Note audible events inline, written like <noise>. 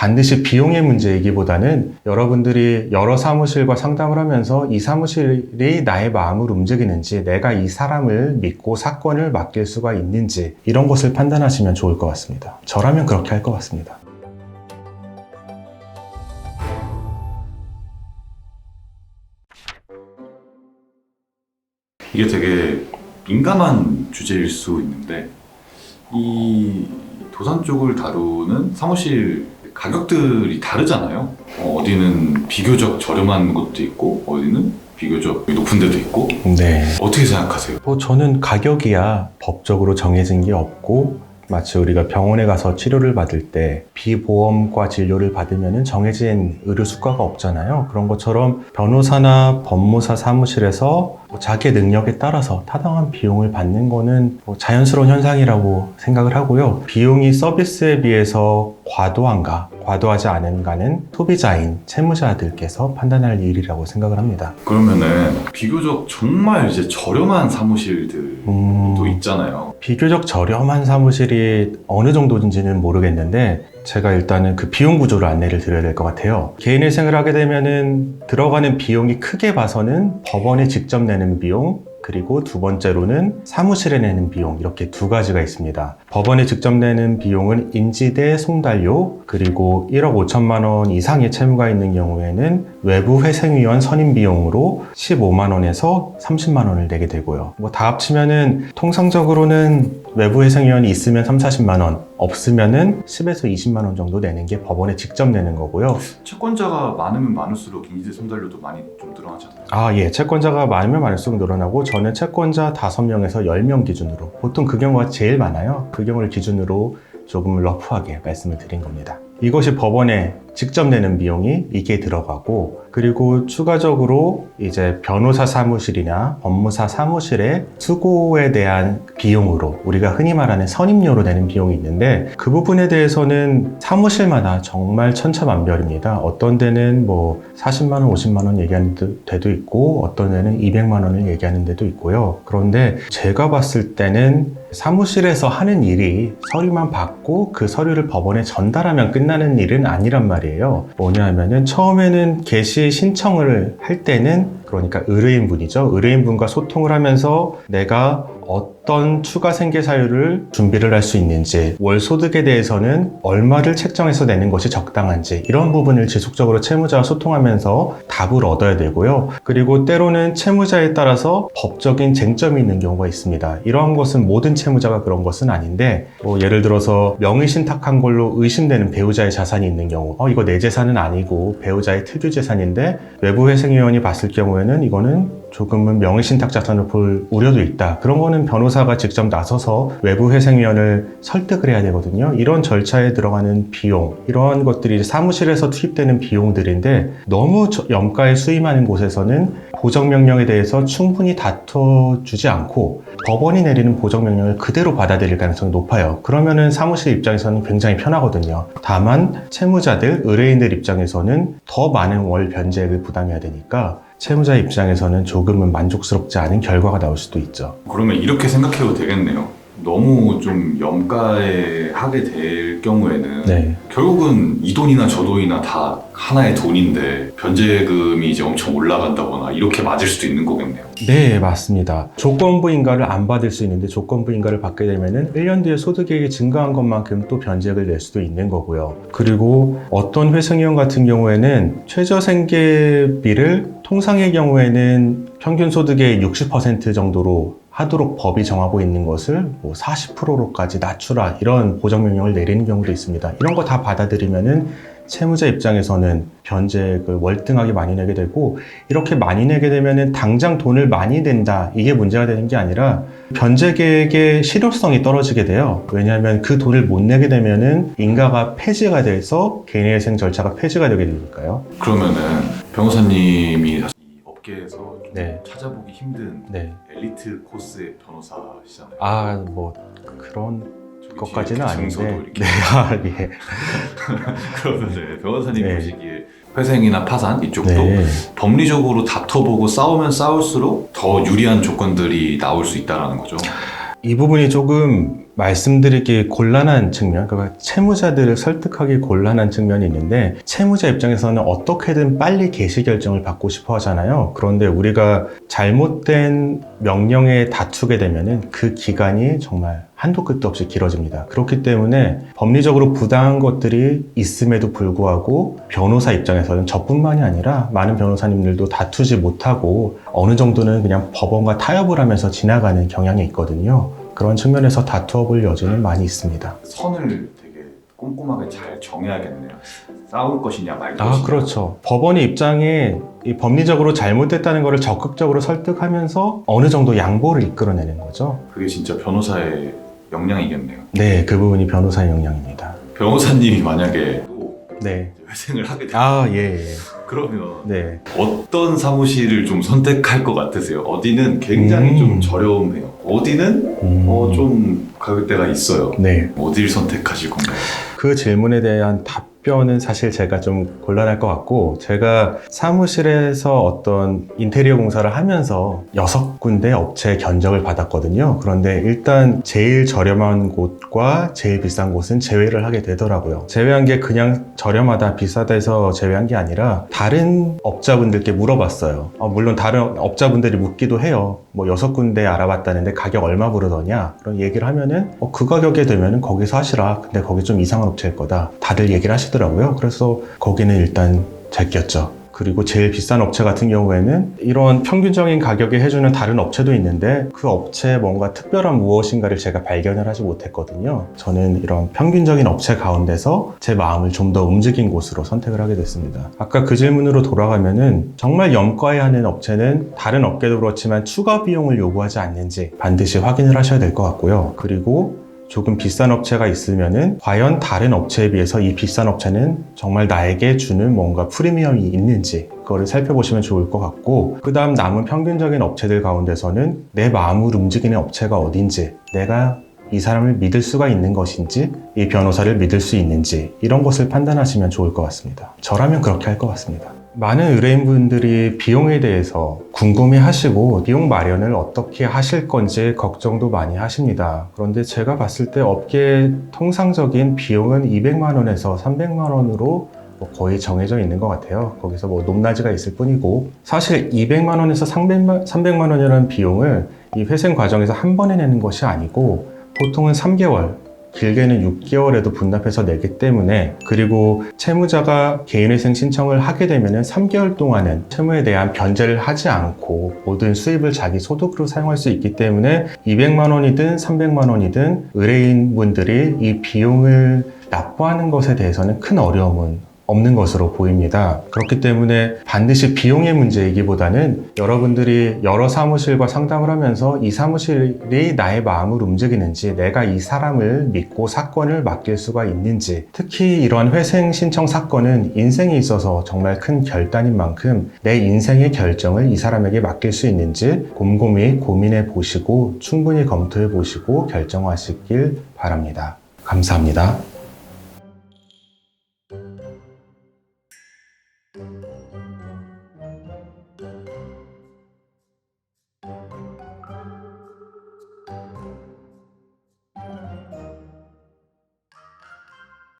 반드시 비용의 문제이기보다는 여러분들이 여러 사무실과 상담을 하면서 이 사무실이 나의 마음을 움직이는지 내가 이 사람을 믿고 사건을 맡길 수가 있는지 이런 것을 판단하시면 좋을 것 같습니다. 저라면 그렇게 할 것 같습니다. 이게 되게 민감한 주제일 수 있는데 이 도산 쪽을 다루는 사무실 가격들이 다르잖아요. 어, 어디는 비교적 저렴한 곳도 있고 어디는 비교적 높은 데도 있고 네. 어떻게 생각하세요? 뭐 저는 가격이야 법적으로 정해진 게 없고 마치 우리가 병원에 가서 치료를 받을 때 비보험과 진료를 받으면 정해진 의료 수가가 없잖아요. 그런 것처럼 변호사나 법무사 사무실에서 뭐 자기의 능력에 따라서 타당한 비용을 받는 거는 뭐 자연스러운 현상이라고 생각을 하고요. 비용이 서비스에 비해서 과도한가, 과도하지 않은가는 소비자인 채무자들께서 판단할 일이라고 생각을 합니다. 그러면은 비교적 정말 이제 저렴한 사무실들도 음, 있잖아요. 비교적 저렴한 사무실이 어느 정도인지는 모르겠는데 제가 일단은 그 비용 구조를 안내를 드려야 될 것 같아요. 개인회생을 하게 되면은 들어가는 비용이 크게 봐서는 법원에 직접 내는 비용 그리고 두 번째로는 사무실에 내는 비용 이렇게 두 가지가 있습니다. 법원에 직접 내는 비용은 인지대 송달료 그리고 1억 5천만 원 이상의 채무가 있는 경우에는 외부 회생위원 선임 비용으로 15만 원에서 30만 원을 내게 되고요. 뭐 다 합치면은 통상적으로는 외부 회생위원이 있으면 3, 40만 원, 없으면은 10에서 20만 원 정도 내는 게 법원에 직접 내는 거고요. 채권자가 많으면 많을수록 인지대 손달료도 많이 좀 늘어나잖아요. 아, 예. 채권자가 많으면 많을수록 늘어나고 저는 채권자 5명에서 10명 기준으로 보통 그 경우가 제일 많아요. 그 경우를 기준으로 조금 러프하게 말씀을 드린 겁니다. 이것이 법원에 직접 내는 비용이 이게 들어가고 그리고 추가적으로 이제 변호사 사무실이나 법무사 사무실의 수고에 대한 비용으로 우리가 흔히 말하는 선임료로 내는 비용이 있는데 그 부분에 대해서는 사무실마다 정말 천차만별입니다. 어떤 데는 뭐 40만 원, 50만 원 얘기하는 데도 있고 어떤 데는 200만 원을 얘기하는 데도 있고요. 그런데 제가 봤을 때는 사무실에서 하는 일이 서류만 받고 그 서류를 법원에 전달하면 끝나는 일은 아니란 말이에요. 뭐냐 하면은 처음에는 개시 신청을 할 때는 그러니까 의뢰인분이죠. 의뢰인분과 소통을 하면서 내가 어떤 추가 생계 사유를 준비를 할 수 있는지, 월 소득에 대해서는 얼마를 책정해서 내는 것이 적당한지, 이런 부분을 지속적으로 채무자와 소통하면서 답을 얻어야 되고요. 그리고 때로는 채무자에 따라서 법적인 쟁점이 있는 경우가 있습니다. 이러한 것은 모든 채무자가 그런 것은 아닌데, 뭐 예를 들어서 명의신탁한 걸로 의심되는 배우자의 자산이 있는 경우, 어, 이거 내 재산은 아니고 배우자의 특유 재산인데, 외부회생위원이 봤을 경우에 는 이거는 조금은 명의신탁 자산을 볼 우려도 있다. 그런 거는 변호사가 직접 나서서 외부 회생위원을 설득을 해야 되거든요. 이런 절차에 들어가는 비용, 이러한 것들이 사무실에서 투입되는 비용들인데 너무 저- 염가에 수임하는 곳에서는 보정명령에 대해서 충분히 다퉈주지 않고 법원이 내리는 보정명령을 그대로 받아들일 가능성이 높아요. 그러면은 사무실 입장에서는 굉장히 편하거든요. 다만 채무자들, 의뢰인들 입장에서는 더 많은 월 변제액을 부담해야 되니까 채무자 입장에서는 조 금은 만족스럽지 않은 결과가 나올 수도 있죠. 그러면 이렇게 생각해도 되겠네요. 너무 좀 염가에 하게 될 경우에는 네. 결국은 이 돈이나 저 돈이나 다 하나의 돈인데 변제금이 이제 엄청 올라간다거나 이렇게 맞을 수도 있는 거겠네요. 네, 맞습니다. 조건부 인가를 안 받을 수 있는데 조건부 인가를 받게 되면은 1년 뒤에 소득액이 증가한 것만큼 또 변제액을 낼 수도 있는 거고요. 그리고 어떤 회생위원 같은 경우에는 최저 생계비를 통상의 경우에는 평균 소득의 60% 정도로 하도록 법이 정하고 있는 것을 뭐 40%로까지 낮추라 이런 보정명령을 내리는 경우도 있습니다. 이런 거 다 받아들이면은 채무자 입장에서는 변제액을 월등하게 많이 내게 되고 이렇게 많이 내게 되면은 당장 돈을 많이 낸다 이게 문제가 되는 게 아니라 변제 계획의 실효성이 떨어지게 돼요. 왜냐하면 그 돈을 못 내게 되면은 인가가 폐지가 돼서 개인회생 절차가 폐지가 되게 되니까요. 그러면은 변호사님이 사실 이 업계에서 좀 네. 찾아보기 힘든 네. 엘리트 코스의 변호사시잖아요. 아뭐 그런 것까지는 아닌데. 이렇게 네. 아, 예. <laughs> 그러면 변호사님 네. 보시기에 회생이나 파산 이쪽도 네. 법리적으로 다퉈보고 싸우면 싸울수록 더 유리한 조건들이 나올 수 있다라는 거죠. 이 부분이 조금 말씀드리기 곤란한 측면, 그러니까 채무자들을 설득하기 곤란한 측면이 있는데 채무자 입장에서는 어떻게든 빨리 개시 결정을 받고 싶어 하잖아요. 그런데 우리가 잘못된 명령에 다투게 되면은 그 기간이 정말 한도 끝도 없이 길어집니다. 그렇기 때문에 법리적으로 부당한 것들이 있음에도 불구하고 변호사 입장에서는 저뿐만이 아니라 많은 변호사님들도 다투지 못하고 어느 정도는 그냥 법원과 타협을 하면서 지나가는 경향이 있거든요. 그런 측면에서 다투어 볼 여지는 많이 있습니다. 선을 되게 꼼꼼하게 잘 정해야겠네요. 싸울 것이냐 말 아, 것이냐. 그렇죠. 법원의 입장에 이 법리적으로 잘못됐다는 것을 적극적으로 설득하면서 어느 정도 양보를 이끌어내는 거죠. 그게 진짜 변호사의 역량이겠네요. 네, 그 부분이 변호사의 역량입니다. 변호사님이 만약에 또 네. 회생을 하게 되면 아, 예, 예. 그러면 네. 어떤 사무실을 좀 선택할 것 같으세요? 어디는 굉장히 음. 좀 저렴해요. 어디는 음. 어, 좀 가격대가 있어요. 네. 어디를 선택하실 건가요? 그 질문에 대한 답 변은 사실 제가 좀 곤란할 것 같고, 제가 사무실에서 어떤 인테리어 공사를 하면서 여섯 군데 업체 견적을 받았거든요. 그런데 일단 제일 저렴한 곳과 제일 비싼 곳은 제외를 하게 되더라고요. 제외한 게 그냥 저렴하다, 비싸다 해서 제외한 게 아니라 다른 업자분들께 물어봤어요. 어, 물론 다른 업자분들이 묻기도 해요. 뭐 여섯 군데 알아봤다는데 가격 얼마 부르더냐? 그런 얘기를 하면은 어, 그 가격에 되면은 거기서 하시라. 근데 거기 좀 이상한 업체일 거다. 다들 얘기를 하시 더라고요. 그래서 거기는 일단 제꼈죠. 그리고 제일 비싼 업체 같은 경우에는 이런 평균적인 가격에 해주는 다른 업체도 있는데 그 업체에 뭔가 특별한 무엇인가를 제가 발견을 하지 못했거든요. 저는 이런 평균적인 업체 가운데서 제 마음을 좀 더 움직인 곳으로 선택을 하게 됐습니다. 아까 그 질문으로 돌아가면은 정말 염가에 하는 업체는 다른 업계도 그렇지만 추가 비용을 요구하지 않는지 반드시 확인을 하셔야 될 것 같고요. 그리고 조금 비싼 업체가 있으면은 과연 다른 업체에 비해서 이 비싼 업체는 정말 나에게 주는 뭔가 프리미엄이 있는지 그거를 살펴보시면 좋을 것 같고 그 다음 남은 평균적인 업체들 가운데서는 내 마음을 움직이는 업체가 어딘지 내가 이 사람을 믿을 수가 있는 것인지 이 변호사를 믿을 수 있는지 이런 것을 판단하시면 좋을 것 같습니다. 저라면 그렇게 할 것 같습니다. 많은 의뢰인분들이 비용에 대해서 궁금해 하시고 비용 마련을 어떻게 하실 건지 걱정도 많이 하십니다. 그런데 제가 봤을 때 업계 통상적인 비용은 200만 원에서 300만 원으로 뭐 거의 정해져 있는 것 같아요. 거기서 뭐 높낮이가 있을 뿐이고 사실 200만 원에서 300만, 300만 원이라는 비용을 이 회생 과정에서 한 번에 내는 것이 아니고 보통은 3개월 길게는 6개월에도 분납해서 내기 때문에 그리고 채무자가 개인회생 신청을 하게 되면 3개월 동안은 채무에 대한 변제를 하지 않고 모든 수입을 자기 소득으로 사용할 수 있기 때문에 200만 원이든 300만 원이든 의뢰인분들이 이 비용을 납부하는 것에 대해서는 큰 어려움은 없는 것으로 보입니다. 그렇기 때문에 반드시 비용의 문제이기보다는 여러분들이 여러 사무실과 상담을 하면서 이 사무실이 나의 마음을 움직이는지 내가 이 사람을 믿고 사건을 맡길 수가 있는지 특히 이러한 회생 신청 사건은 인생에 있어서 정말 큰 결단인 만큼 내 인생의 결정을 이 사람에게 맡길 수 있는지 곰곰이 고민해 보시고 충분히 검토해 보시고 결정하시길 바랍니다. 감사합니다.